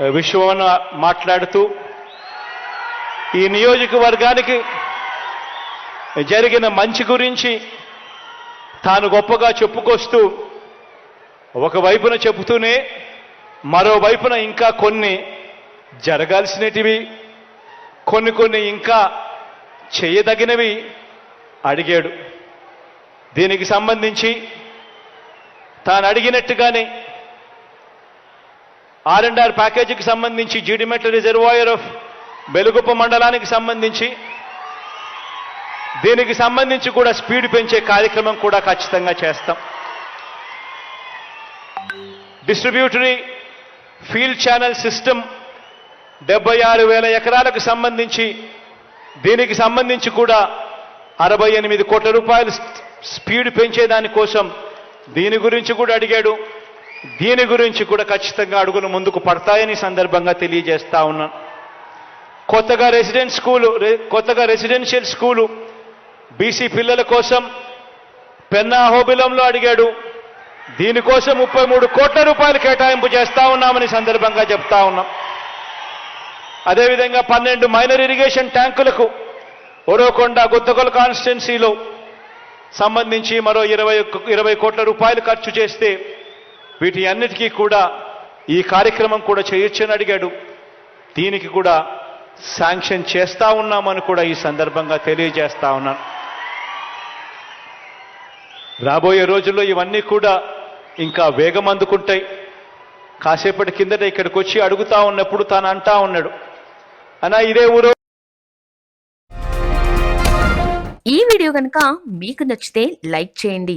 విశ్వవన మాట్లాడుతూ ఈ నియోజకవర్గానికి జరిగిన మంచి గురించి తాను గొప్పగా చెప్పుకొస్తూ ఒకవైపున చెబుతూనే మరోవైపున ఇంకా కొన్ని జరగాల్సినటివి కొన్ని కొన్ని ఇంకా చేయదగినవి అడిగాడు. దీనికి సంబంధించి తాను అడిగినట్టుగానే ఆర్ అండ్ ఆర్ ప్యాకేజీకి సంబంధించి జీడిమెట్ల రిజర్వాయర్ ఆఫ్ బెలుగుప్ప మండలానికి సంబంధించి దీనికి సంబంధించి కూడా స్పీడ్ పెంచే కార్యక్రమం కూడా ఖచ్చితంగా చేస్తాం. డిస్ట్రిబ్యూటరీ ఫీల్డ్ ఛానల్ సిస్టమ్ డెబ్బై ఆరు వేల ఎకరాలకు సంబంధించి దీనికి సంబంధించి కూడా అరవై ఎనిమిది కోట్ల రూపాయలు స్పీడ్ పెంచేదానికోసం దీని గురించి కూడా అడిగాడు. దీని గురించి కూడా ఖచ్చితంగా అడుగులు ముందుకు పడతాయని సందర్భంగా తెలియజేస్తా ఉన్నాను కొత్తగా రెసిడెంట్ స్కూలు కొత్తగా రెసిడెన్షియల్ స్కూలు బీసీ పిల్లల కోసం పెన్నా హోబిలంలో అడిగాడు. దీనికోసం ముప్పై మూడు కోట్ల రూపాయలు కేటాయింపు చేస్తా ఉన్నామని సందర్భంగా చెప్తా ఉన్నాం. అదేవిధంగా పన్నెండు మైనర్ ఇరిగేషన్ ట్యాంకులకు ఒరోకొండ గుత్తగొల కాన్స్టిట్యున్సీలో సంబంధించి మరో ఇరవై ఇరవై కోట్ల రూపాయలు ఖర్చు చేస్తే వీటి అన్నిటికీ కూడా ఈ కార్యక్రమం కూడా చేయొచ్చని అడిగాడు. దీనికి కూడా శాంక్షన్ చేస్తా ఉన్నామని కూడా ఈ సందర్భంగా తెలియజేస్తా ఉన్నాను. రాబోయే రోజుల్లో ఇవన్నీ కూడా ఇంకా వేగం అందుకుంటాయి. కాసేపటి కిందట ఇక్కడికి వచ్చి అడుగుతా ఉన్నప్పుడు తాను అంటా ఉన్నాడు. అనా ఇదే ఊరు ఈ వీడియో కనుక మీకు నచ్చితే లైక్ చేయండి.